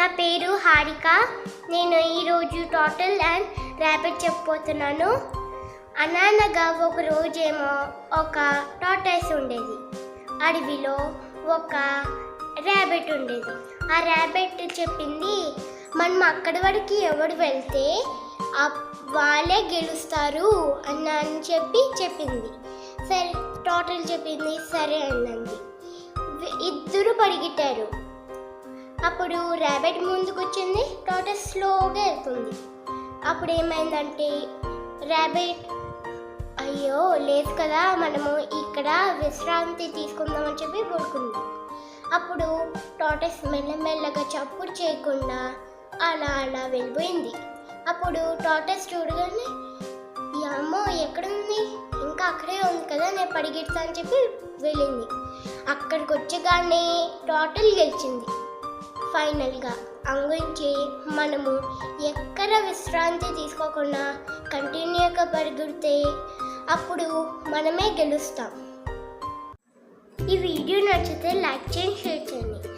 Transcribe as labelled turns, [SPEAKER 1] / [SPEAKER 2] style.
[SPEAKER 1] నా పేరు హారిక. నేను ఈరోజు టోటల్ అండ్ ర్యాపిడ్ చెప్పబోతున్నాను. అననగా ఒక రోజేమో ఒక టాటైస్ ఉండేది. అడవిలో ఒక ర్యాబిట్ ఉండేది. ఆ ర్యాబిట్ చెప్పింది మనం అక్కడి వరకు ఎవడు వెళ్తే వాళ్ళే గెలుస్తారు అన్న అని చెప్పి చెప్పింది. సరే టోటల్ చెప్పింది సరే అన్నది. ఇద్దరు పరిగెట్టారు అప్పుడు ర్యాబిట్ ముందుకు వచ్చింది టోటల్ స్లోగా వెళ్తుంది. అప్పుడు ఏమైందంటే ర్యాబిట్ అయ్యో లేదు కదా మనము ఇక్కడ విశ్రాంతి తీసుకుందామని చెప్పి పడుకుంది. అప్పుడు టోటస్ మెల్లమెల్లగా చప్పుడు చేయకుండా అలా అలా వెళ్ళిపోయింది. అప్పుడు టోటస్ చూడగానే ఈ అమ్మో ఎక్కడుంది? ఇంకా అక్కడే ఉంది కదా నేను పడిగెడతా అని చెప్పి వెళ్ళింది. అక్కడికి వచ్చేగానే టోటల్ గెలిచింది. ఫైనల్గా అంగురించి మనము ఎక్కడ విశ్రాంతి తీసుకోకుండా కంటిన్యూగా పరిగెడితే అప్పుడు మనమే గెలుస్తాం. ఈ వీడియో నచ్చితే లైక్ చేయండి షేర్ చేయండి.